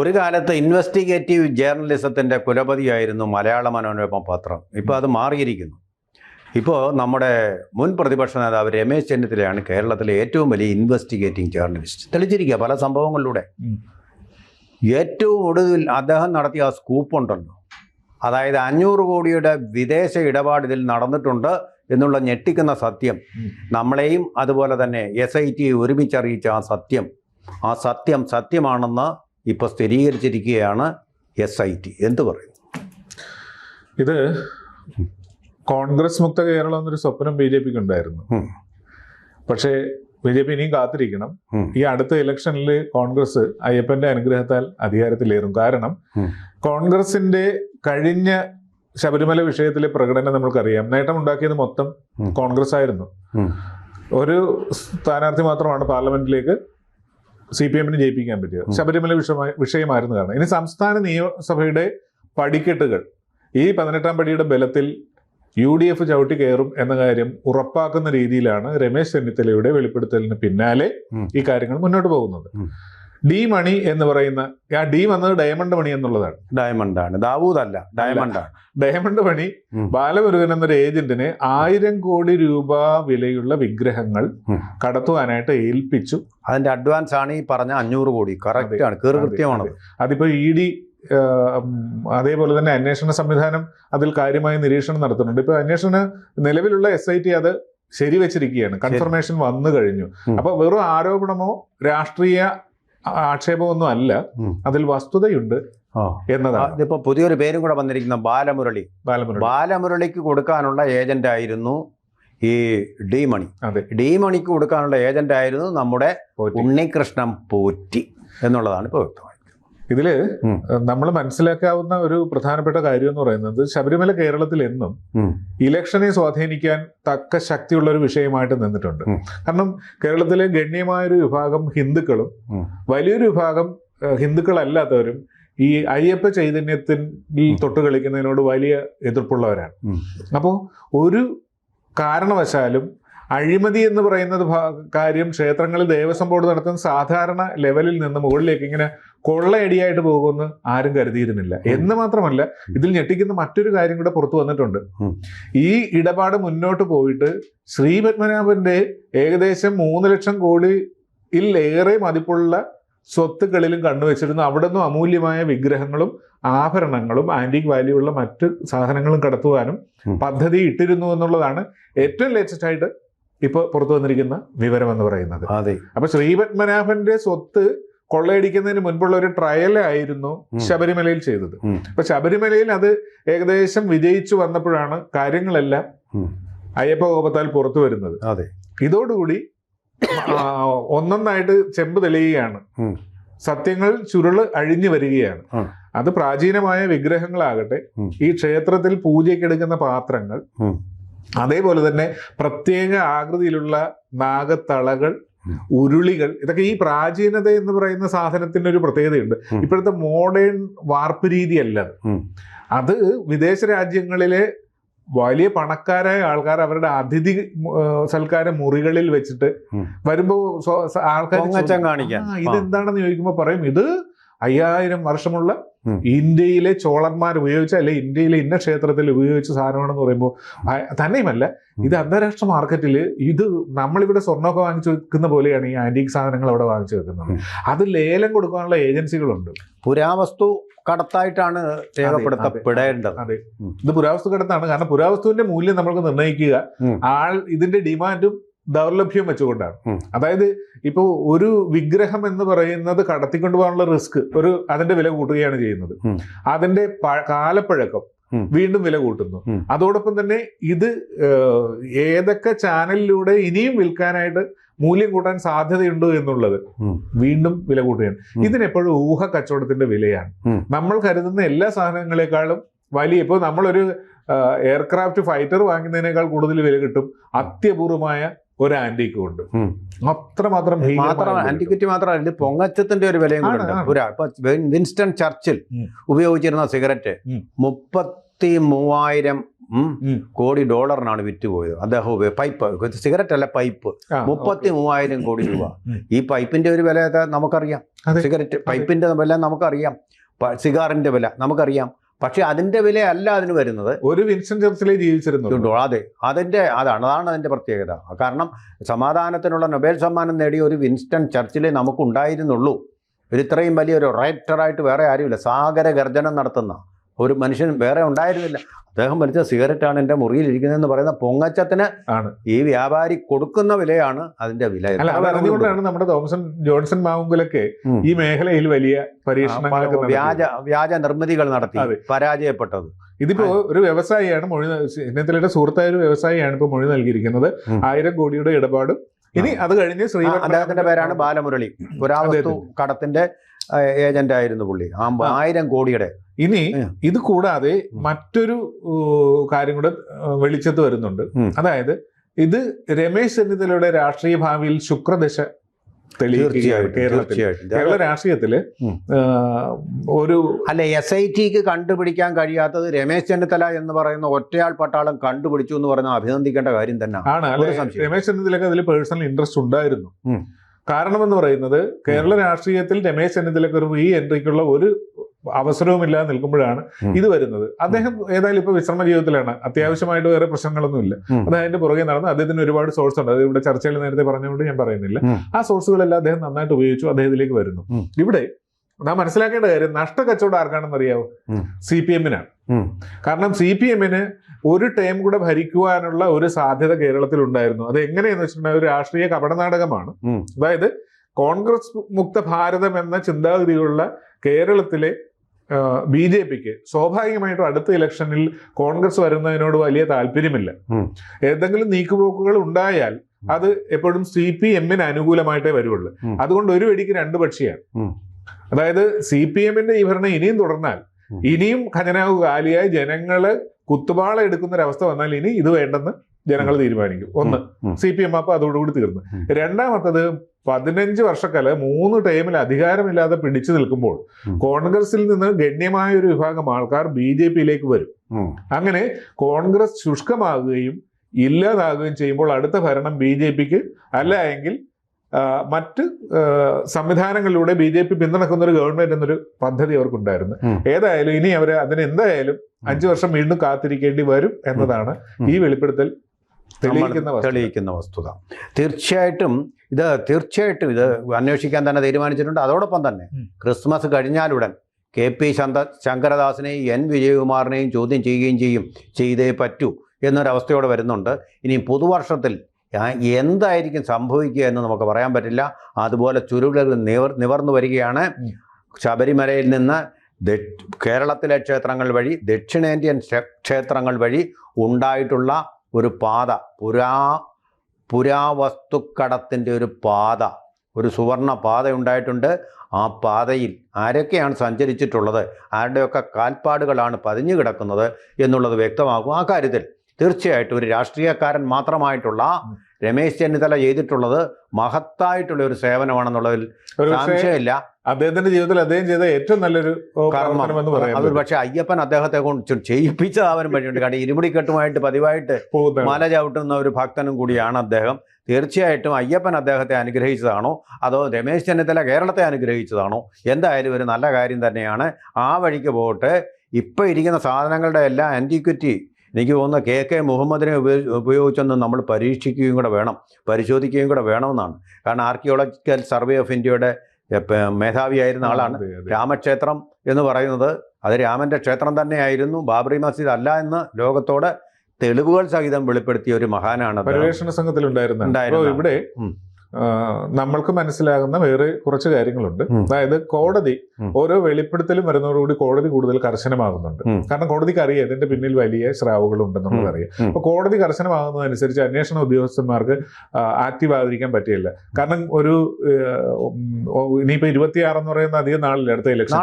ഒരു കാലത്ത് ഇൻവെസ്റ്റിഗേറ്റീവ് ജേർണലിസത്തിന്റെ കുലപതിയായിരുന്നു മലയാള മനോരമ പത്രം. ഇപ്പോൾ അത് മാറിയിരിക്കുന്നു. ഇപ്പോൾ നമ്മുടെ മുൻ പ്രതിപക്ഷ നേതാവ് രമേശ് ചെന്നിത്തലയാണ് കേരളത്തിലെ ഏറ്റവും വലിയ ഇൻവെസ്റ്റിഗേറ്റിംഗ് ജേർണലിസ്റ്റ് തെളിച്ചിരിക്കുക പല സംഭവങ്ങളിലൂടെ. ഏറ്റവും ഒടുവിൽ അദ്ദേഹം നടത്തിയ ആ സ്കൂപ്പുണ്ടല്ലോ അതായത് അഞ്ഞൂറ് കോടിയുടെ വിദേശ ഇടപാട് ഇതിൽ നടന്നിട്ടുണ്ട് എന്നുള്ള ഞെട്ടിക്കുന്ന സത്യം. നമ്മളെയും അതുപോലെ തന്നെ എസ് ഐ ടി ഒരുമിച്ചറിയിച്ച ആ സത്യം. ആ സത്യം സത്യമാണെന്ന് ഇപ്പോൾ സ്ഥിരീകരിച്ചിരിക്കുകയാണ് എസ് ഐ ടി എന്ത് പറയും? ഇത് കോൺഗ്രസ് മുക്ത കേരളം എന്നൊരു സ്വപ്നം ബി ജെ പിക്ക് ഉണ്ടായിരുന്നു. പക്ഷേ ബി ജെ പി ഇനിയും കാത്തിരിക്കണം. ഈ അടുത്ത ഇലക്ഷനിൽ കോൺഗ്രസ് അയ്യപ്പന്റെ അനുഗ്രഹത്താൽ അധികാരത്തിലേറും. കാരണം. കോൺഗ്രസിന്റെ കഴിഞ്ഞ ശബരിമല വിഷയത്തിലെ പ്രകടനം നമ്മൾക്കറിയാം. നേട്ടമുണ്ടാക്കിയത് മൊത്തം. കോൺഗ്രസ് ആയിരുന്നു ഒരു സ്ഥാനാർത്ഥി മാത്രമാണ് പാർലമെന്റിലേക്ക് സി പി എമ്മിന് ജയിപ്പിക്കാൻ പറ്റിയത്. ശബരിമല വിഷയമായി വിഷയമായിരുന്നു കാരണം ഇനി സംസ്ഥാന നിയമസഭയുടെ പടിക്കെട്ടുകൾ. ഈ പതിനെട്ടാം പടിയുടെ ബലത്തിൽ യു ഡി എഫ് ചവിട്ടി കയറും എന്ന കാര്യം ഉറപ്പാക്കുന്ന രീതിയിലാണ് രമേശ് ചെന്നിത്തലയുടെ വെളിപ്പെടുത്തലിന് പിന്നാലെ ഈ കാര്യങ്ങൾ മുന്നോട്ട് പോകുന്നത്. ഡി മണി എന്ന് പറയുന്ന ആ ഡി വന്നത് ഡയമണ്ട് മണി എന്നുള്ളതാണ്. ഡയമണ്ട് ആണ്. ദാവൂദ് അല്ല ഡയമണ്ട് ആണ്. ഡയമണ്ട് മണി. ബാലമുരുകൻ എന്നൊരു ഏജന്റിന് ആയിരം കോടി രൂപ വിലയുള്ള വിഗ്രഹങ്ങൾ. കടത്തുവാനായിട്ട് ഏൽപ്പിച്ചു. അതിന്റെ അഡ്വാൻസ് ആണ് ഈ പറഞ്ഞ അഞ്ഞൂറ് കോടി. കറക്റ്റ് ആണ്. കൃത്യമാണ് അതിപ്പോ ഇ ഡി അതേപോലെ തന്നെ അന്വേഷണ സംവിധാനം അതിൽ കാര്യമായ നിരീക്ഷണം നടത്തുന്നുണ്ട്. ഇപ്പൊ അന്വേഷണ നിലവിലുള്ള എസ് ഐ ടി അത് ശരിവെച്ചിരിക്കുകയാണ്. കൺഫർമേഷൻ വന്നു കഴിഞ്ഞു. അപ്പൊ വെറും ആരോപണമോ രാഷ്ട്രീയ ആക്ഷേപമൊന്നും അല്ല. അതിൽ വസ്തുതയുണ്ട് എന്നതാണ്. ഇപ്പൊ പുതിയൊരു പേരും കൂടെ വന്നിരിക്കുന്ന ബാലമുരളി. ബാലമുരളി. ബാലമുരളിക്ക് കൊടുക്കാനുള്ള ഏജന്റ് ആയിരുന്നു ഈ ഡി മണി. അതെ. ഡി മണിക്ക് കൊടുക്കാനുള്ള ഏജന്റ് ആയിരുന്നു നമ്മുടെ. ഉണ്ണികൃഷ്ണൻ പോറ്റി എന്നുള്ളതാണ് ഇപ്പോൾ വ്യക്തമായത്. ഇതിൽ. നമ്മൾ മനസ്സിലാക്കാവുന്ന ഒരു പ്രധാനപ്പെട്ട കാര്യം എന്ന് പറയുന്നത് ശബരിമല കേരളത്തിൽ എന്നും ഇലക്ഷനെ സ്വാധീനിക്കാൻ തക്ക ശക്തിയുള്ള ഒരു വിഷയമായിട്ട് നിന്നിട്ടുണ്ട്. കാരണം കേരളത്തിലെ ഗണ്യമായൊരു വിഭാഗം ഹിന്ദുക്കളും വലിയൊരു വിഭാഗം ഹിന്ദുക്കളല്ലാത്തവരും ഈ അയ്യപ്പ ചൈതന്യത്തിൽ തൊട്ട് കളിക്കുന്നതിനോട് വലിയ എതിർപ്പുള്ളവരാണ്. അപ്പോൾ ഒരു കാരണവശാലും അഴിമതി എന്ന് പറയുന്നത് കാര്യം ക്ഷേത്രങ്ങളിൽ ദേവസ്വം ബോർഡ് നടത്തുന്ന സാധാരണ ലെവലിൽ നിന്ന് മുകളിലേക്ക് ഇങ്ങനെ കൊള്ളയടിയായിട്ട് പോകുമെന്ന് ആരും കരുതിയിരുന്നില്ല. എന്ന് മാത്രമല്ല ഇതിൽ ഞെട്ടിക്കുന്ന മറ്റൊരു കാര്യം കൂടെ പുറത്തു വന്നിട്ടുണ്ട്. ഈ ഇടപാട് മുന്നോട്ട് പോയിട്ട് ശ്രീ പത്മനാഭന്റെ ഏകദേശം മൂന്ന് ലക്ഷം കോടിയിൽ ഏറെ മതിപ്പുള്ള സ്വത്തുക്കളിലും കണ്ടുവച്ചിരുന്നു അവിടെ നിന്നും അമൂല്യമായ വിഗ്രഹങ്ങളും ആഭരണങ്ങളും ആന്റിക് വാല്യൂ ഉള്ള മറ്റ് സാധനങ്ങളും കടത്തുവാനും. പദ്ധതി ഇട്ടിരുന്നു എന്നുള്ളതാണ് ഏറ്റവും ലേറ്റസ്റ്റ് ആയിട്ട് ഇപ്പോൾ പുറത്തു വന്നിരിക്കുന്ന വിവരം എന്ന് പറയുന്നത്. അതെ. അപ്പൊ ശ്രീപത്മനാഭന്റെ സ്വത്ത് കൊള്ളയടിക്കുന്നതിന് മുൻപുള്ള ഒരു ട്രയൽ ആയിരുന്നു ശബരിമലയിൽ ചെയ്തത്. അപ്പൊ ശബരിമലയിൽ അത് ഏകദേശം വിജയിച്ചു വന്നപ്പോഴാണ് കാര്യങ്ങളെല്ലാം അയ്യപ്പ കോപത്താൽ പുറത്തു വരുന്നത്. അതെ. ഇതോടുകൂടി ഒന്നൊന്നായിട്ട് ചെമ്പ് തെളിയുകയാണ്. സത്യങ്ങൾ ചുരുൾ അഴിഞ്ഞു വരികയാണ്. അത് പ്രാചീനമായ വിഗ്രഹങ്ങളാകട്ടെ. ഈ ക്ഷേത്രത്തിൽ പൂജയ്ക്കെടുക്കുന്ന പാത്രങ്ങൾ. അതേപോലെ തന്നെ പ്രത്യേക ആകൃതിയിലുള്ള നാഗത്തളകൾ ഉരുളികൾ ഇതൊക്കെ ഈ പ്രാചീനത എന്ന് പറയുന്ന സാധനത്തിന് ഒരു പ്രത്യേകതയുണ്ട്. ഇപ്പോഴത്തെ മോഡേൺ വാർപ്പ് രീതിയല്ല അത്. അത് വിദേശ രാജ്യങ്ങളിലെ വലിയ പണക്കാരായ ആൾക്കാർ അവരുടെ അതിഥി സൽക്കാര മുറികളിൽ വെച്ചിട്ട് വരുമ്പോൾ ആൾക്കാർ പൊങ്ങച്ചം ചോദിക്കും, കാണിക്കാൻ. "ആ, ഇതെന്താണെന്ന് ചോദിക്കുമ്പോ പറയും ഇത് അയ്യായിരം വർഷമുള്ള ഇന്ത്യയിലെ ചോളന്മാർ ഉപയോഗിച്ച അല്ലെ ഇന്ത്യയിലെ ഇന്ന ക്ഷേത്രത്തിൽ ഉപയോഗിച്ച സാധനമാണെന്ന് പറയുമ്പോൾ തന്നെയുമല്ല. ഇത് അന്താരാഷ്ട്ര മാർക്കറ്റിൽ ഇത് നമ്മളിവിടെ സ്വർണമൊക്കെ വാങ്ങിച്ചു വെക്കുന്ന പോലെയാണ് ഈ ആന്റിക് സാധനങ്ങൾ അവിടെ വാങ്ങിച്ചു വെക്കുന്നത്. അത് ലേലം കൊടുക്കാനുള്ള ഏജൻസികളുണ്ട്. പുരാവസ്തു കടത്തായിട്ടാണ് രേഖപ്പെടുത്തപ്പെടേണ്ടത് അതെ ഇത് പുരാവസ്തു കടത്താണ്. കാരണം പുരാവസ്തുവിന്റെ മൂല്യം നമ്മൾക്ക് നിർണയിക്കുക. ആൾ ഇതിന്റെ ഡിമാൻഡും ദൗർലഭ്യവും വെച്ചുകൊണ്ടാണ്. അതായത് ഇപ്പോൾ ഒരു വിഗ്രഹം എന്ന് പറയുന്നത് കടത്തിക്കൊണ്ടു പോകാനുള്ള റിസ്ക് ഒരു അതിന്റെ വില കൂട്ടുകയാണ് ചെയ്യുന്നത്. അതിന്റെ കാലപ്പഴക്കം വീണ്ടും വില കൂട്ടുന്നു. അതോടൊപ്പം തന്നെ ഇത് ഏതൊക്കെ ചാനലിലൂടെ ഇനിയും വിൽക്കാനായിട്ട് മൂല്യം കൂട്ടാൻ സാധ്യതയുണ്ട് എന്നുള്ളത് വീണ്ടും വില കൂട്ടുകയാണ്. ഇതിനെപ്പോഴും ഊഹ കച്ചവടത്തിന്റെ വിലയാണ്. നമ്മൾ കരുതുന്ന എല്ലാ സാധനങ്ങളെക്കാളും വലിയ ഇപ്പോൾ നമ്മളൊരു എയർക്രാഫ്റ്റ് ഫൈറ്റർ വാങ്ങുന്നതിനേക്കാൾ കൂടുതൽ വില കിട്ടും. അത്യപൂർവമായ ഒരു ആന്റിക്കും ഉണ്ട്. അത്രമാത്രം. ആന്റിക്വിറ്റി മാത്രമല്ല ഇത് പൊങ്ങച്ചത്തിന്റെ ഒരു വിലയും കൂടെ ഇപ്പൊ വിൻസ്റ്റൺ ചർച്ചിൽ ഉപയോഗിച്ചിരുന്ന സിഗരറ്റ്. മുപ്പത്തി മൂവായിരം. കോടി ഡോളറിനാണ് വിറ്റുപോയത്. അദ്ദേഹം പൈപ്പ് സിഗരറ്റ് അല്ല പൈപ്പ് മുപ്പത്തി മൂവായിരം കോടി രൂപ. ഈ പൈപ്പിന്റെ ഒരു വില നമുക്കറിയാം. സിഗരറ്റ് പൈപ്പിന്റെ വില നമുക്കറിയാം. സിഗാറിന്റെ വില നമുക്കറിയാം. പക്ഷെ അതിന്റെ വില അല്ല അതിന് വരുന്നത്. ഒരു വിൻസ്റ്റൺ ചർച്ചിലേ ജീവിച്ചിരുന്നു അതെ. അതിന്റെ അതാണ് അതാണ് അതിന്റെ പ്രത്യേകത. കാരണം സമാധാനത്തിനുള്ള നൊബേൽ സമ്മാനം നേടിയ ഒരു വിൻസ്റ്റൺ ചർച്ചിലേ നമുക്കുണ്ടായിരുന്നുള്ളൂ. ഒരു ഇത്രയും വലിയൊരു റൈറ്ററായിട്ട് വേറെ ആരുമില്ല. സാഗര ഗർജനം നടത്തുന്ന ഒരു മനുഷ്യൻ വേറെ ഉണ്ടായിരുന്നില്ല. അദ്ദേഹം വലിച്ച സിഗരറ്റ് ആണ് എന്റെ മുറിയിൽ ഇരിക്കുന്നതെന്ന് പറയുന്ന പൊങ്ങച്ചത്തിന് ആണ്. ഈ വ്യാപാരി കൊടുക്കുന്ന വിലയാണ് അതിന്റെ വില. അല്ല എത്ര അത് അറിഞ്ഞുകൊണ്ടാണ് നമ്മുടെ തോമസൺ ജോൺസൺ മാവുങ്കലൊക്കെ ഈ മേഖലയിൽ വലിയ പരീക്ഷണങ്ങൾ വ്യാജ വ്യാജ നിർമ്മിതികൾ നടത്തി. പരാജയപ്പെട്ടത്. ഇതിപ്പോ ഒരു വ്യവസായിയാണ് മൊഴി ചെന്നിത്തലയുടെ സുഹൃത്തായ ഒരു വ്യവസായിയാണ് ഇപ്പൊ മൊഴി നൽകിയിരിക്കുന്നത്. ആയിരം കോടിയുടെ ഇടപാടും. ഇനി അത് കഴിഞ്ഞ് ശ്രീ അദ്ദേഹത്തിന്റെ പേരാണ് ബാലമുരളി. പുരാവസ്തു കടത്തിന്റെ ഏജന്റ് ആയിരുന്നു പുള്ളി. ആയിരം കോടിയുടെ. ഇനി. ഇത് കൂടാതെ മറ്റൊരു കാര്യം കൂടെ വെളിച്ചത്ത് വരുന്നുണ്ട്. അതായത് ഇത് രമേശ് ചെന്നിത്തലയുടെ രാഷ്ട്രീയ ഭാവിയിൽ ശുക്രദശ കേരള രാഷ്ട്രീയത്തിൽ ഒരു അല്ല എസ് ഐ ടിക്ക് കണ്ടുപിടിക്കാൻ കഴിയാത്തത് രമേശ് ചെന്നിത്തല എന്ന് പറയുന്ന ഒറ്റയാൾ പട്ടാളം കണ്ടുപിടിച്ചു എന്ന് പറയുന്ന അഭിനന്ദിക്കേണ്ട കാര്യം തന്നെ. ആണ്. രമേശ് ചെന്നിത്തലക്ക് അതിൽ പേഴ്സണൽ ഇൻട്രസ്റ്റ് ഉണ്ടായിരുന്നു. കാരണം എന്ന് പറയുന്നത് കേരള രാഷ്ട്രീയത്തിൽ രമേശ് ചെന്നിത്തലക്ക് ഒരു റീ എൻട്രിക്കുള്ള ഒരു അവസരവും ഇല്ലാതെ നിൽക്കുമ്പോഴാണ് ഇത് വരുന്നത്. അദ്ദേഹം ഏതായാലും ഇപ്പൊ വിശ്രമ ജീവിതത്തിലാണ്. അത്യാവശ്യമായിട്ട് വേറെ പ്രശ്നങ്ങളൊന്നുമില്ല. അത് അതിന്റെ പുറകെ നടന്ന് അദ്ദേഹത്തിന് ഒരുപാട് സോഴ്സ് ഉണ്ട്. അത് ഇവിടെ ചർച്ചയിൽ നേരത്തെ പറഞ്ഞുകൊണ്ട് ഞാൻ പറയുന്നില്ല. ആ സോഴ്സുകളെല്ലാം അദ്ദേഹം നന്നായിട്ട് ഉപയോഗിച്ചു. അദ്ദേഹത്തിലേക്ക് വരുന്നു. ഇവിടെ നാം മനസ്സിലാക്കേണ്ട കാര്യം നഷ്ട കച്ചവടം ആർക്കാണെന്ന് അറിയാവോ. സി പി എമ്മിനാണ്. കാരണം സി പി എമ്മിന് ഒരു ടൈം കൂടെ ഭരിക്കുവാനുള്ള ഒരു സാധ്യത കേരളത്തിൽ ഉണ്ടായിരുന്നു അത് എങ്ങനെയെന്ന് വെച്ചിട്ടുണ്ടെങ്കിൽ ഒരു രാഷ്ട്രീയ കപടനാടകമാണ്. അതായത് കോൺഗ്രസ് മുക്ത ഭാരതം എന്ന ചിന്താഗതിയുള്ള കേരളത്തിലെ ബി ജെ പിക്ക് സ്വാഭാവികമായിട്ടും അടുത്ത ഇലക്ഷനിൽ കോൺഗ്രസ് വരുന്നതിനോട് വലിയ താല്പര്യമില്ല. ഏതെങ്കിലും നീക്കുപോക്കുകൾ ഉണ്ടായാൽ അത് എപ്പോഴും സി പി എമ്മിന് അനുകൂലമായിട്ടേ വരുള്ളൂ അതുകൊണ്ട് ഒരു വെടിക്ക് രണ്ട് പക്ഷിയാണ്. അതായത് സി പി എമ്മിന്റെ ഈ ഭരണം ഇനിയും തുടർന്നാൽ ഇനിയും ഖജനാവ് കാലിയായി ജനങ്ങൾ കുത്തുപാള എടുക്കുന്ന ഒരവസ്ഥ വന്നാൽ ഇനി ഇത് വേണ്ടെന്ന് ജനങ്ങൾ തീരുമാനിക്കും. ഒന്ന്. സി പി എം അപ്പൊ അതോടുകൂടി തീർന്നു. രണ്ടാമത്തത് പതിനഞ്ച് വർഷക്കാല മൂന്ന് ടൈമിൽ അധികാരമില്ലാതെ പിടിച്ചു നിൽക്കുമ്പോൾ കോൺഗ്രസിൽ നിന്ന് ഗണ്യമായ ഒരു വിഭാഗം ആൾക്കാർ ബി ജെ പിയിലേക്ക് വരും. അങ്ങനെ കോൺഗ്രസ് ശുഷ്കമാകുകയും ഇല്ലാതാകുകയും ചെയ്യുമ്പോൾ അടുത്ത ഭരണം ബി ജെ പിക്ക് അല്ല എങ്കിൽ മറ്റ് സംവിധാനങ്ങളിലൂടെ ബി ജെ പി പിന്തുണക്കുന്ന ഒരു ഗവൺമെന്റ് എന്നൊരു പദ്ധതി അവർക്കുണ്ടായിരുന്നു. ഏതായാലും ഇനി അവർ അതിന് എന്തായാലും അഞ്ചു വർഷം വീണ്ടും കാത്തിരിക്കേണ്ടി വരും എന്നതാണ് ഈ വെളിപ്പെടുത്തൽ തെളിയിക്കുന്ന വസ്തുത. തീർച്ചയായിട്ടും ഇത് തീർച്ചയായിട്ടും ഇത് അന്വേഷിക്കാൻ തന്നെ തീരുമാനിച്ചിട്ടുണ്ട്. അതോടൊപ്പം തന്നെ ക്രിസ്മസ് കഴിഞ്ഞാലുടൻ കെ പി ശന്ത ശങ്കരദാസിനെയും എൻ വിജയകുമാറിനെയും ചോദ്യം ചെയ്യുകയും ചെയ്യും. ചെയ്തേ പറ്റൂ എന്നൊരവസ്ഥയോടെ വരുന്നുണ്ട്. ഇനി പുതുവർഷത്തിൽ എന്തായിരിക്കും സംഭവിക്കുക എന്ന് നമുക്ക് പറയാൻ പറ്റില്ല. അതുപോലെ ചുരുളുകൾ നിവർ നിവർന്നു വരികയാണ്. ശബരിമലയിൽ നിന്ന് കേരളത്തിലെ ക്ഷേത്രങ്ങൾ വഴി ദക്ഷിണേന്ത്യൻ ക്ഷേത്രങ്ങൾ വഴി ഉണ്ടായിട്ടുള്ള ഒരു പാത പുരാ പുരാവസ്തുക്കടത്തിന്റെ ഒരു പാത ഒരു സുവർണ പാത ഉണ്ടായിട്ടുണ്ട്. ആ പാതയിൽ ആരൊക്കെയാണ് സഞ്ചരിച്ചിട്ടുള്ളത്? ആരുടെയൊക്കെ കാൽപ്പാടുകളാണ് പതിഞ്ഞു കിടക്കുന്നത് എന്നുള്ളത് വ്യക്തമാകും. ആ കാര്യത്തിൽ തീർച്ചയായിട്ടും ഒരു രാഷ്ട്രീയക്കാരൻ മാത്രമായിട്ടുള്ള. രമേശ് ചെന്നിത്തല ചെയ്തിട്ടുള്ളത് മഹത്തായിട്ടുള്ള ഒരു സേവനമാണെന്നുള്ളതിൽ സംശയമില്ല. അദ്ദേഹത്തിന്റെ ജീവിതത്തിൽ അദ്ദേഹം ചെയ്ത ഏറ്റവും നല്ലൊരു കർമ്മം. എന്ന് പറയുന്നത് അത് പക്ഷേ അയ്യപ്പൻ അദ്ദേഹത്തെ കൊണ്ട് ചെയ്യിപ്പിച്ചതാവാനും വഴിയുണ്ട് കാരണം ഇരുമുടിക്കെട്ടുമായിട്ട് പതിവായിട്ട് മല ചവിട്ടുന്ന ഒരു ഭക്തനും കൂടിയാണ് അദ്ദേഹം. തീർച്ചയായിട്ടും അയ്യപ്പൻ അദ്ദേഹത്തെ അനുഗ്രഹിച്ചതാണോ? അതോ രമേശ് ചെന്നിത്തല കേരളത്തെ അനുഗ്രഹിച്ചതാണോ? എന്തായാലും ഒരു നല്ല കാര്യം തന്നെയാണ്. ആ വഴിക്ക് പോകട്ടെ. ഇപ്പം ഇരിക്കുന്ന സാധനങ്ങളുടെ എല്ലാ ആന്റിക്വിറ്റി എനിക്ക് തോന്നുന്ന കെ. കെ. മുഹമ്മദിനെ ഉപയോഗി ഉപയോഗിച്ചൊന്ന് നമ്മൾ പരീക്ഷിക്കുകയും കൂടെ വേണം പരിശോധിക്കുകയും കൂടെ വേണമെന്നാണ്. കാരണം ആർക്കിയോളജിക്കൽ സർവേ ഓഫ് ഇന്ത്യയുടെ മേധാവിയായിരുന്ന ആളാണ്. രാമക്ഷേത്രം എന്ന് പറയുന്നത് അത് രാമന്റെ ക്ഷേത്രം തന്നെയായിരുന്നു. ബാബറി മസ്ജിദ് അല്ല എന്ന് ലോകത്തോട് തെളിവുകൾ സഹിതം വെളിപ്പെടുത്തിയ ഒരു മഹാനാണ്. പര്യവേഷണ സംഘത്തിൽ ഉണ്ടായിരുന്ന. ഇവിടെ നമ്മൾക്ക് മനസ്സിലാകുന്ന വേറെ കുറച്ച് കാര്യങ്ങളുണ്ട്. അതായത് കോടതി. ഓരോ വെളിപ്പെടുത്തലും വരുന്നതോടുകൂടി കോടതി കൂടുതൽ കർശനമാകുന്നുണ്ട്. കാരണം കോടതിക്ക് അറിയാം ഇതിന്റെ പിന്നിൽ വലിയ സ്രാവുകൾ ഉണ്ടെന്നുള്ളത്. അറിയാം. അപ്പൊ കോടതി കർശനമാകുന്നതനുസരിച്ച് അന്വേഷണ ഉദ്യോഗസ്ഥന്മാർക്ക് ആക്റ്റീവ് ആകാതിരിക്കാൻ പറ്റില്ല. കാരണം ഒരു ഇനിയിപ്പോ ഇരുപത്തിയാറ് എന്ന് പറയുന്ന അധികം നാളില്ല അടുത്ത ഇലക്ഷൻ.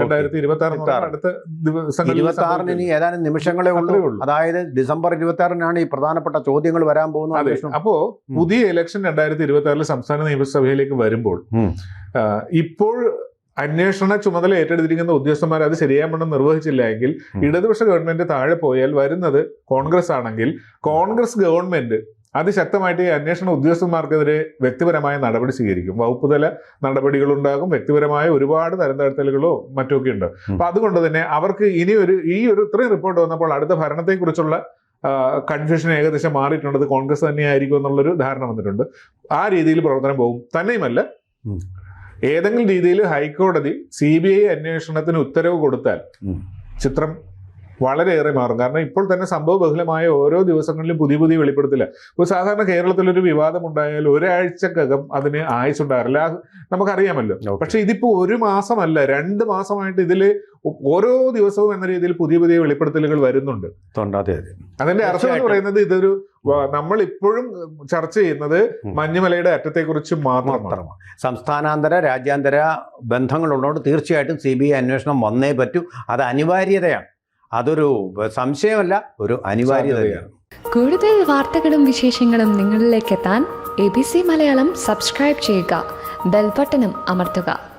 രണ്ടായിരത്തി ഇരുപത്തി ആറ് അടുത്ത ദിവസങ്ങളിൽ ഇരുപത്തി ആറിന് ഇനി ഏതാനും നിമിഷങ്ങളേ ഉള്ളൂ. അതായത് ഡിസംബർ ഇരുപത്തി ആറിനാണ് ഈ പ്രധാനപ്പെട്ട ചോദ്യങ്ങൾ വരാൻ പോകുന്നത് അപ്പോ പുതിയ ഇലക്ഷൻ രണ്ടായിരത്തി ഇരുപത്തി ആറിൽ സംസ്ഥാന നിയമസഭയിലേക്ക് വരുമ്പോൾ ഇപ്പോൾ അന്വേഷണ ചുമതല ഏറ്റെടുത്തിരിക്കുന്ന ഉദ്യോഗസ്ഥന്മാർ അത് ശരിയാവണ്ണം നിർവഹിച്ചില്ല എങ്കിൽ. ഇടതുപക്ഷ ഗവൺമെന്റ് താഴെ പോയാൽ വരുന്നത് കോൺഗ്രസ് ആണെങ്കിൽ കോൺഗ്രസ് ഗവൺമെന്റ് അതിശക്തമായിട്ട് ഈ അന്വേഷണ ഉദ്യോഗസ്ഥന്മാർക്കെതിരെ വ്യക്തിപരമായ നടപടി സ്വീകരിക്കും. വകുപ്പ് തല നടപടികളുണ്ടാകും. വ്യക്തിപരമായ ഒരുപാട് തരം താഴ്ത്തലുകളോ മറ്റൊക്കെ ഉണ്ട് അപ്പൊ അതുകൊണ്ട് തന്നെ അവർക്ക് ഇനി ഒരു ഈ ഒരു ഇത്രയും റിപ്പോർട്ട് വന്നപ്പോൾ അടുത്ത ഭരണത്തെക്കുറിച്ചുള്ള കൺഫ്യൂഷൻ ഏകദേശം മാറിയിട്ടുണ്ട്. അത് കോൺഗ്രസ് തന്നെയായിരിക്കും എന്നുള്ളൊരു ധാരണ വന്നിട്ടുണ്ട്. ആ രീതിയിൽ പ്രവർത്തനം പോകും. തന്നെയുമല്ല. ഏതെങ്കിലും രീതിയിൽ ഹൈക്കോടതി സി ബി ഐ അന്വേഷണത്തിന് ഉത്തരവ് കൊടുത്താൽ ചിത്രം വളരെയേറെ മാറും. കാരണം ഇപ്പോൾ തന്നെ സംഭവ ബഹുലമായ ഓരോ ദിവസങ്ങളിലും പുതിയ പുതിയ വെളിപ്പെടുത്തില്ല ഇപ്പോൾ സാധാരണ കേരളത്തിലൊരു വിവാദം ഉണ്ടായാൽ ഒരാഴ്ചക്കകം അതിന് ആയുസ് ഉണ്ടാകില്ല നമുക്കറിയാമല്ലോ. പക്ഷേ പക്ഷെ ഇതിപ്പോ ഒരു മാസമല്ല രണ്ട് മാസമായിട്ട് ഇതിൽ ഓരോ ദിവസവും എന്ന രീതിയിൽ പുതിയ പുതിയ വെളിപ്പെടുത്തലുകൾ വരുന്നുണ്ട്. അതിന്റെ അർത്ഥം എന്ന് പറയുന്നത് ഇതൊരു നമ്മൾ ഇപ്പോഴും ചർച്ച ചെയ്യുന്നത്. മഞ്ഞുമലയുടെ അറ്റത്തെക്കുറിച്ച് മാത്രമാണ്. സംസ്ഥാനാന്തര രാജ്യാന്തര ബന്ധങ്ങളുള്ളതുകൊണ്ട് തീർച്ചയായിട്ടും സി ബി ഐ അന്വേഷണം വന്നേ പറ്റൂ. അത് അനിവാര്യതയാണ്. അതൊരു സംശയമല്ല ഒരു അനിവാര്യതയാണ് കൂടുതൽ വാർത്തകളും വിശേഷങ്ങളും നിങ്ങളിലേക്ക് എത്താൻ A B C Malayalam subscribe ചെയ്യുക. ബെൽബട്ടനും അമർത്തുക.